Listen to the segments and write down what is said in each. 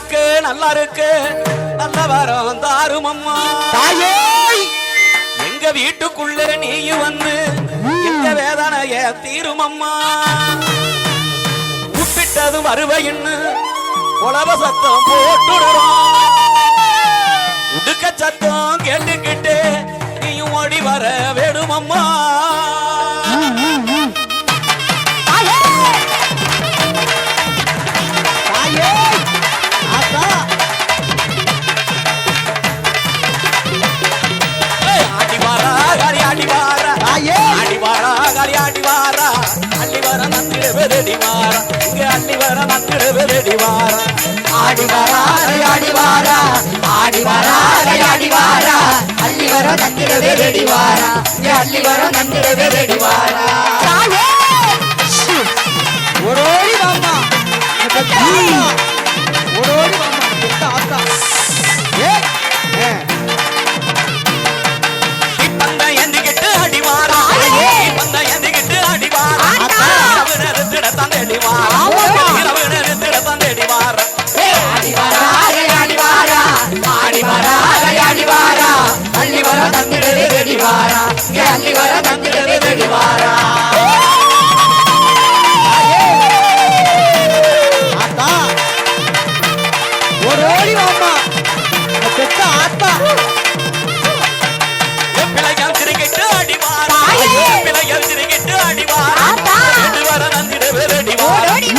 நமக்கு நல்லா இருக்கு. நல்ல வரம் தாரும் அம்மா. எங்க வீட்டுக்குள்ள நீயும் வந்து எங்க வேதனைய தீரும் அம்மா. உப்பிட்டதும் வருவையின்னு உழவ சத்தம் போட்டுடுறோம். உடுக்க சத்தம் கேட்டுக்கிட்டு நீயும் ஓடி வர வேணும் அம்மா. அங்காடி ஆடி வாரா. அள்ளி வர நத்திடுவதடி வாரா. இங்க அள்ளி வர நத்திடுவதடி வாரா. ஆடி வாரா. ஆடி வாரா. Sáng.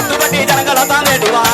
అటువంటి జనగలతా లేదు వా